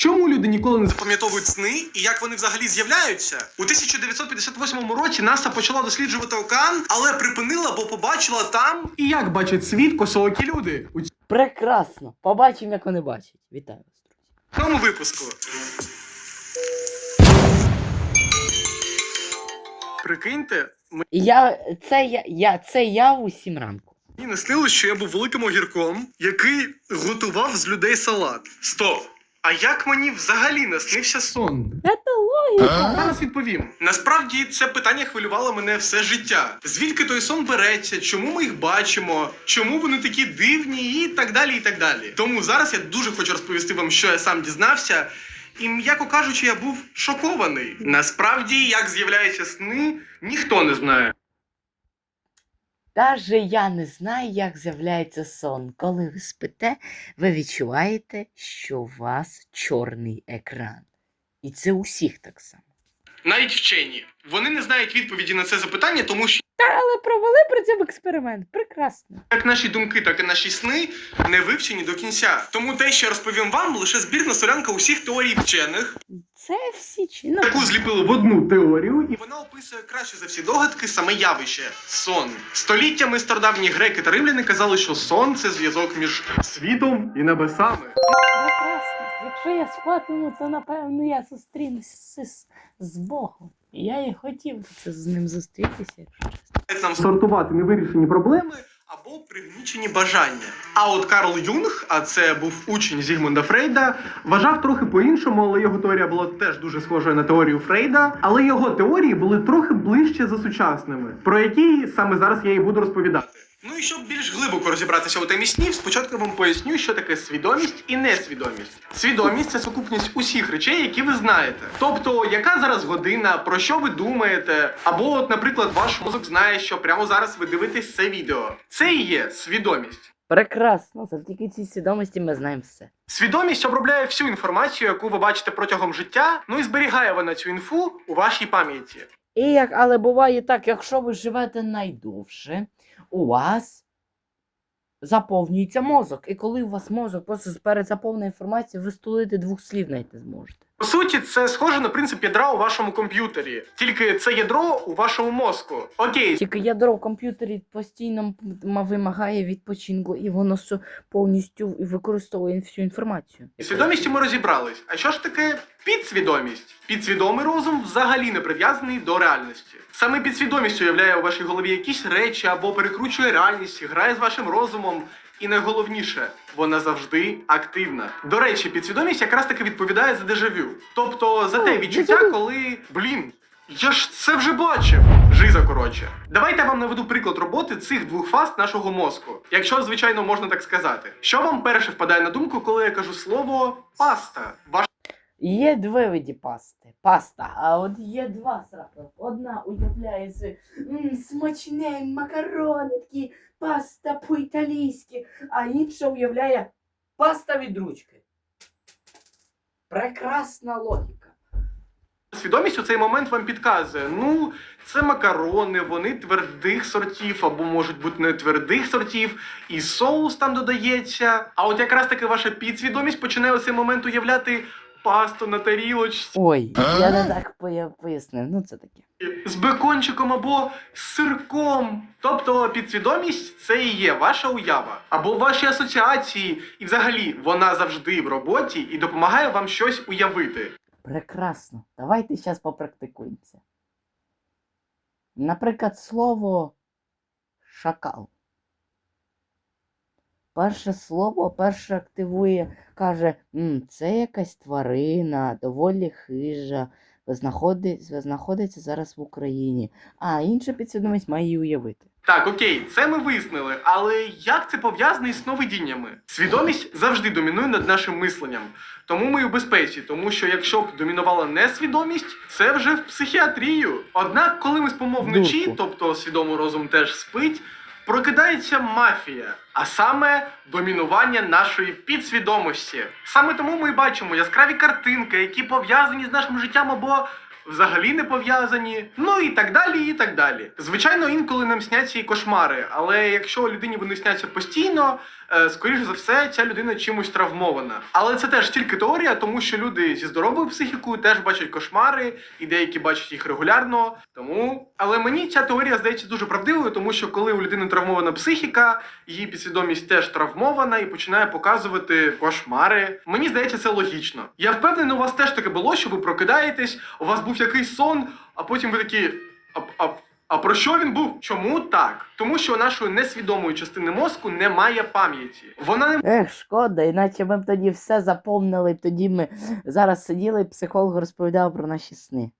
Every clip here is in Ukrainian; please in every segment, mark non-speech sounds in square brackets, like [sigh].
Чому люди ніколи не запам'ятовують сни і як вони взагалі з'являються? У 1958 році НАСА почала досліджувати океан, але припинила, бо побачила там і як бачать світ косоокі люди. У Прекрасно. Побачимо, як вони бачать. Вітаю вас, друзі. цьому випуску. Прикиньте, І я. Це я, я, це я в усім ранку. мені не снилось, що я був великим огірком, який готував з людей салат. Стоп! А як мені взагалі наснився сон? Це логіка. Зараз відповім. Насправді це питання хвилювало мене все життя. Звідки той сон береться? Чому ми їх бачимо? Чому вони такі дивні і так далі, і так далі. Тому зараз я дуже хочу розповісти вам, що я сам дізнався. І м'яко кажучи, я був шокований. Насправді, як з'являються сни, ніхто не знає. Даже я не знаю, як з'являється сон. Коли ви спите, ви відчуваєте, що у вас чорний екран. І це усіх так само. Навіть вчені. Вони не знають відповіді на це запитання, тому що Та але провели при цьому експеримент. Прекрасно. як наші думки, так і наші сни не вивчені до кінця. Тому те, що я розповім вам, лише збірна солянка усіх теорій вчених, Це всі чи ну, яку зліпили в одну теорію, і вона описує краще за всі догадки саме явище сон. Століттями стародавні греки та римляни казали, що сон це зв'язок між світом і небесами. прекрасно. Якщо я спатиму, то напевно я зустрінуся з, з Богом. Я і хотів це з ним зустрітися. Нам сортувати невирішені проблеми або пригнічені бажання. А от Карл Юнг, а це був учень Зігмунда Фрейда, вважав трохи по-іншому, але його теорія була теж дуже схожою на теорію Фрейда. Але його теорії були трохи ближче за сучасними, про які саме зараз я і буду розповідати. Ну і щоб більш глибоко розібратися у темі снів, спочатку я вам поясню, що таке свідомість і несвідомість. Свідомість це сукупність усіх речей, які ви знаєте. Тобто, яка зараз година, про що ви думаєте, або, от, наприклад, ваш мозок знає, що прямо зараз ви дивитесь це відео. Це і є свідомість. Прекрасно, завдяки цій свідомості ми знаємо все. Свідомість обробляє всю інформацію, яку ви бачите протягом життя, ну і зберігає вона цю інфу у вашій пам'яті. І як, але буває так, якщо ви живете найдовше, у вас заповнюється мозок. І коли у вас мозок просто перезаповнює інформацію, ви стулити двох слів навіть не зможете. По суті, це схоже на принцип ядра у вашому комп'ютері, тільки це ядро у вашому мозку. Окей, Тільки ядро в комп'ютері постійно вимагає відпочинку, і воно повністю використовує всю інформацію. Свідомістю ми розібрались. А що ж таке підсвідомість? Підсвідомий розум взагалі не прив'язаний до реальності. Саме підсвідомість уявляє у вашій голові якісь речі або перекручує реальність, грає з вашим розумом. І найголовніше, вона завжди активна. До речі, підсвідомість якраз таки відповідає за дежавю. Тобто за те відчуття, коли блін. Я ж це вже бачив. Жиза коротше. Давайте я вам наведу приклад роботи цих двох фаз нашого мозку. Якщо, звичайно, можна так сказати. Що вам перше впадає на думку, коли я кажу слово паста? Ваш Є два види пасти. Паста. А от є два сраки. Одна уявляє з смачне макарони, такі паста по-італійськи, а інша уявляє паста від ручки. Прекрасна логіка. свідомість у цей момент вам підказує: ну, це макарони, вони твердих сортів, або можуть бути не твердих сортів, і соус там додається. А от якраз таки ваша підсвідомість починає у цей момент уявляти пасту на тарілочці Ой, я не так поя- пояснив. Ну це таке. з бекончиком або з сирком. Тобто підсвідомість це і є ваша уява, або ваші асоціації, і взагалі вона завжди в роботі і допомагає вам щось уявити. Прекрасно. Давайте зараз попрактикуємося. Наприклад, слово шакал. Перше слово перше активує, каже, «М, це якась тварина, доволі хижа, знаходиться, знаходиться зараз в Україні. А інша підсвідомість має її уявити. Так, окей, це ми вияснили, але як це пов'язане із сновидіннями? Свідомість завжди домінує над нашим мисленням. Тому ми у безпеці, тому що якщо б домінувала несвідомість, це вже в психіатрію. Однак, коли ми спимо вночі, тобто свідомий розум теж спить, прокидається мафія, а саме домінування нашої підсвідомості. Саме тому ми бачимо яскраві картинки, які пов'язані з нашим життям або взагалі не пов'язані. Ну і так далі, і так далі. Звичайно, інколи нам сняться і кошмари, але якщо людині вони сняться постійно, е, скоріш за все, ця людина чимось травмована. Але це теж тільки теорія, тому що люди зі здоровою психікою теж бачать кошмари, і деякі бачать їх регулярно. Тому, але мені ця теорія здається дуже правдивою, тому що коли у людини травмована психіка, її підсвідомість теж травмована і починає показувати кошмари. Мені здається, це логічно. Я впевнений, у вас теж таке було, що ви прокидаєтесь, у вас був якийсь сон, а потім ви такі. А, а, а про що він був? Чому так? Тому що нашої несвідомої частини мозку немає пам'яті. Вона не Ех, шкода, іначе ми б тоді все запомнили, б тоді ми зараз сиділи, і психолог розповідав про наші сни.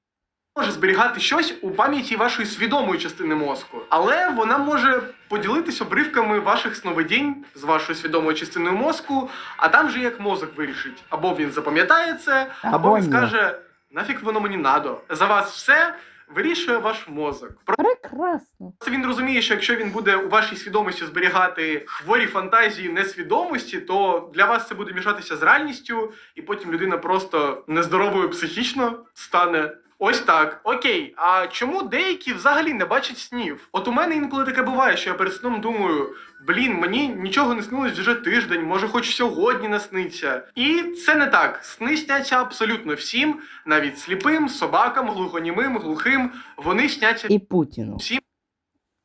може зберігати щось у пам'яті вашої свідомої частини мозку, але вона може поділитись обривками ваших сновидінь з вашою свідомою частиною мозку, а там же як мозок вирішить. Або він запам'ятає це, або, Або він скаже: нафіг воно мені надо. За вас все вирішує ваш мозок. Прекрасно. Це він розуміє, що якщо він буде у вашій свідомості зберігати хворі фантазії несвідомості, то для вас це буде мішатися з реальністю, і потім людина просто нездоровою психічно стане. Ось так. Окей, а чому деякі взагалі не бачать снів? От у мене інколи таке буває, що я перед сном думаю: блін, мені нічого не снилось вже тиждень, може, хоч сьогодні насниться. І це не так. Сни сняться абсолютно всім, навіть сліпим, собакам, глухонімим, глухим. Вони сняться І Путіну. всім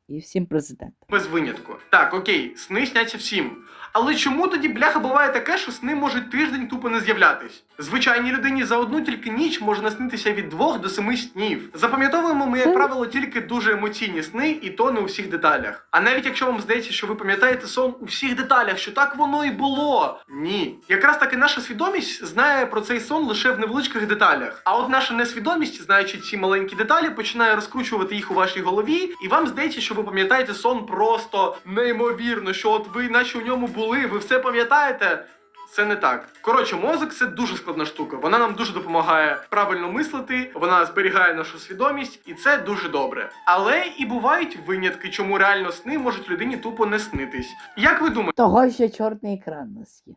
І всім президентам. без винятку. Так, окей, сни сняться всім. Але чому тоді бляха буває таке, що сни можуть тиждень тупо не з'являтись? Звичайній людині за одну тільки ніч може наснитися від двох до семи снів. Запам'ятовуємо ми, як правило, тільки дуже емоційні сни, і то не у всіх деталях. А навіть якщо вам здається, що ви пам'ятаєте сон у всіх деталях, що так воно і було. Ні. Якраз таки наша свідомість знає про цей сон лише в невеличких деталях. А от наша несвідомість, знаючи ці маленькі деталі, починає розкручувати їх у вашій голові, і вам здається, що ви пам'ятаєте сон просто неймовірно, що от ви, наче у ньому були, ви все пам'ятаєте. Це не так. Коротше, мозок це дуже складна штука. Вона нам дуже допомагає правильно мислити, вона зберігає нашу свідомість, і це дуже добре. Але і бувають винятки, чому реально сни можуть людині тупо не снитись. Як ви думаєте? Того, що чорний екран нас є.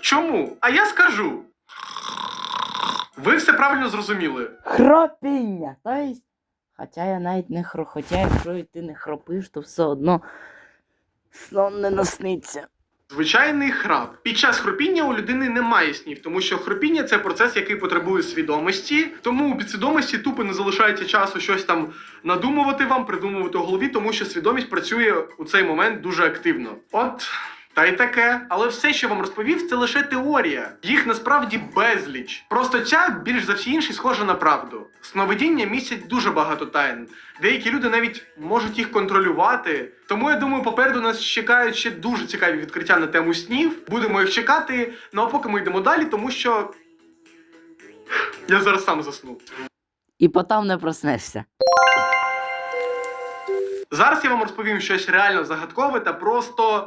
Чому? А я скажу. Ви все правильно зрозуміли. Хропіння. Тобто, хоча я навіть не хро, хоча якщо ти не хропиш, то все одно сон не насниться. Звичайний храп. Під час хропіння у людини немає снів, тому що хропіння це процес, який потребує свідомості. Тому у підсвідомості тупо не залишається часу щось там надумувати вам, придумувати у голові, тому що свідомість працює у цей момент дуже активно. От. Та й таке, але все, що вам розповів, це лише теорія. Їх насправді безліч. Просто ця більш за всі інші схожа на правду. Сновидіння містять дуже багато тайн. Деякі люди навіть можуть їх контролювати. Тому я думаю, попереду нас чекають ще дуже цікаві відкриття на тему снів. Будемо їх чекати. Ну а поки ми йдемо далі, тому що я зараз сам засну. І потім не проснешся. Зараз я вам розповім щось реально загадкове та просто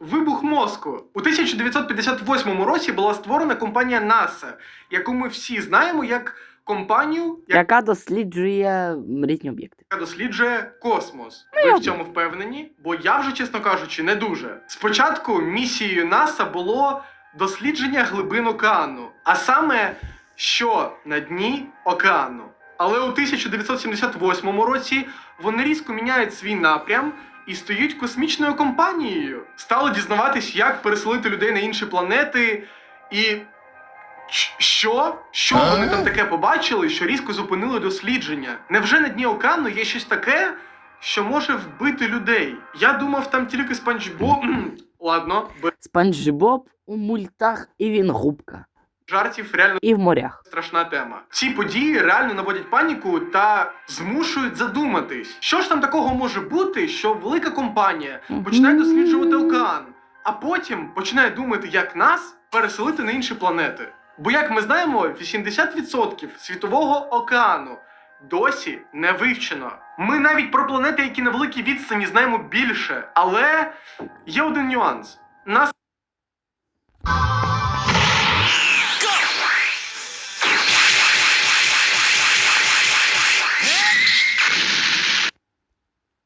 вибух мозку. У 1958 році була створена компанія NASA, яку ми всі знаємо як компанію, Яка досліджує різні об'єкти. яка досліджує космос. Ви в цьому впевнені? Бо я вже, чесно кажучи, не дуже. Спочатку місією НАСА було дослідження глибин океану, а саме що на дні океану. Але у 1978 році вони різко міняють свій напрям і стають космічною компанією. Стали дізнаватись, як переселити людей на інші планети і. Що? Що вони там таке побачили, що різко зупинили дослідження? Невже на дні океану є щось таке, що може вбити людей? Я думав, там тільки спанч Боб. [clears throat] Ладно, Спанч Боб у мультах і він губка. Жартів реально І в морях. страшна тема. Ці події реально наводять паніку та змушують задуматись, що ж там такого може бути, що велика компанія починає досліджувати океан, а потім починає думати, як нас переселити на інші планети. Бо, як ми знаємо, 80% світового океану досі не вивчено. Ми навіть про планети, які на великій відстані знаємо більше. Але є один нюанс. Нас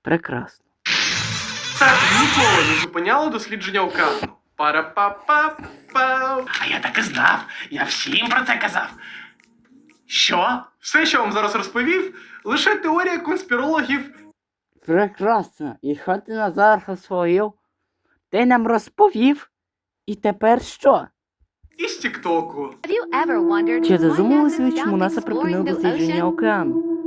Прекрасно. це ніколи не зупиняло дослідження океану. Пара-па-па-па. А я так і знав. Я всім про це казав. Що? Все, що вам зараз розповів, лише теорія конспірологів. Прекрасно. І що ти Назар розповів? Ти нам розповів. І тепер що? Із Тіктоку. Чи why ви, чому НАСА припинило дослідження океану?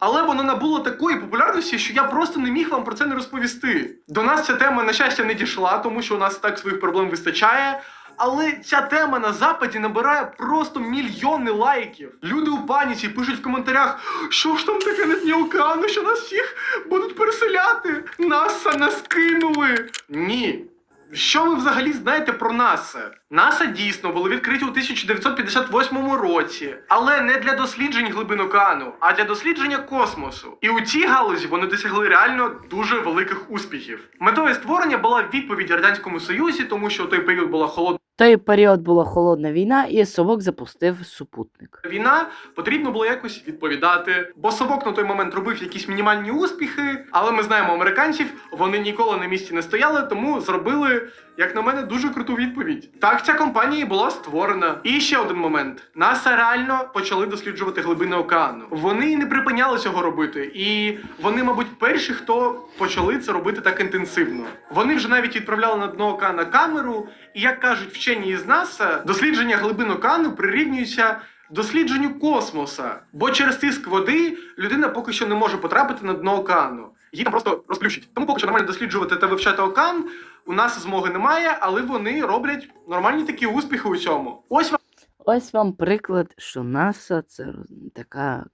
Але воно набуло такої популярності, що я просто не міг вам про це не розповісти. До нас ця тема, на щастя, не дійшла, тому що у нас так своїх проблем вистачає. Але ця тема на западі набирає просто мільйони лайків. Люди у паніці пишуть в коментарях, що ж там таке на дні океану, що нас всіх будуть переселяти. Наса нас кинули. Ні. Що ви взагалі знаєте про НАСА? НАСА дійсно було відкриті у 1958 році, але не для досліджень глибин океану, а для дослідження космосу. І у цій галузі вони досягли реально дуже великих успіхів. Метою створення була відповідь радянському союзі, тому що у той період була холодна той період була холодна війна, і совок запустив супутник. війна. Потрібно було якось відповідати. Бо совок на той момент робив якісь мінімальні успіхи, але ми знаємо американців, вони ніколи на місці не стояли, тому зробили, як на мене, дуже круту відповідь. Так ця компанія і була створена. І ще один момент: НАСА реально почали досліджувати глибини океану. Вони не припиняли цього робити, і вони, мабуть, перші, хто почали це робити так інтенсивно. Вони вже навіть відправляли на дно океана камеру, і як кажуть вчені із НАСА, дослідження глибин океану прирівнюється дослідженню космоса. Бо через тиск води людина поки що не може потрапити на дно океану. Її там просто розплющить. Тому поки що нормально досліджувати та вивчати океан у нас змоги немає, але вони роблять нормальні такі успіхи у цьому. Ось вам Ось вам приклад, що НАСА це така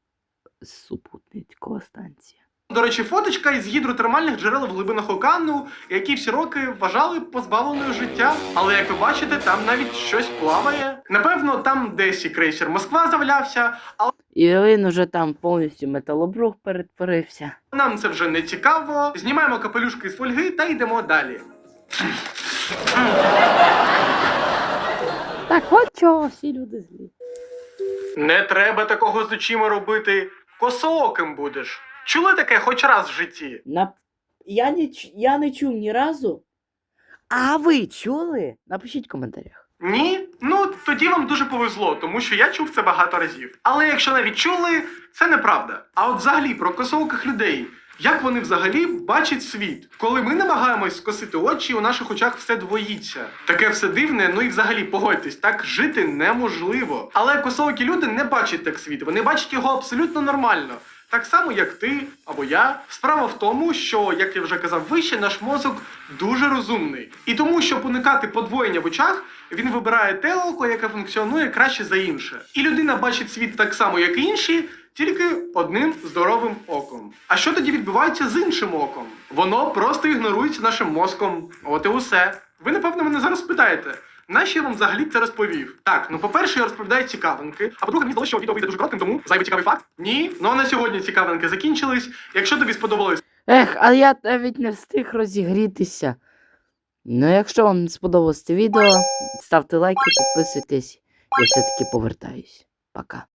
супутникова станція. До речі, фоточка із гідротермальних джерел в глибинах океану, які всі роки вважали позбавленою життя. Але як ви бачите, там навіть щось плаває. Напевно, там десь і крейсер Москва завалявся, але І він уже там повністю металобрух перетворився. нам це вже не цікаво. Знімаємо капелюшки з фольги та йдемо далі. Так от чого всі люди злі. Не треба такого з очима робити. Косооким будеш. Чули таке хоч раз в житті? На... Я, не, я не чув ні разу. А ви чули? Напишіть в коментарях. Ні? Ну тоді вам дуже повезло, тому що я чув це багато разів. Але якщо навіть чули, це неправда. А от взагалі про косооких людей. Як вони взагалі бачать світ? Коли ми намагаємось скосити очі, у наших очах все двоїться. Таке все дивне, ну і взагалі погодьтесь, так жити неможливо. Але косоокі люди не бачать так світ, вони бачать його абсолютно нормально. Так само, як ти або я. Справа в тому, що, як я вже казав вище, наш мозок дуже розумний. І тому, щоб уникати подвоєння в очах, він вибирає те око, яке функціонує краще за інше. І людина бачить світ так само, як і інші, тільки одним здоровим оком. А що тоді відбувається з іншим оком? Воно просто ігнорується нашим мозком. От і усе. Ви, напевно, мене зараз питаєте. Нащо я вам взагалі це розповів? Так, ну по-перше, я розповідаю цікавинки. А по-друге, мені здалося, що відео вийде дуже коротким, тому зайвий цікавий факт. Ні, ну а на сьогодні цікавинки закінчились. Якщо тобі сподобалось Ех, а я навіть не встиг розігрітися. Ну, якщо вам сподобалось це відео, ставте лайки, підписуйтесь. Я все-таки повертаюсь. Пока.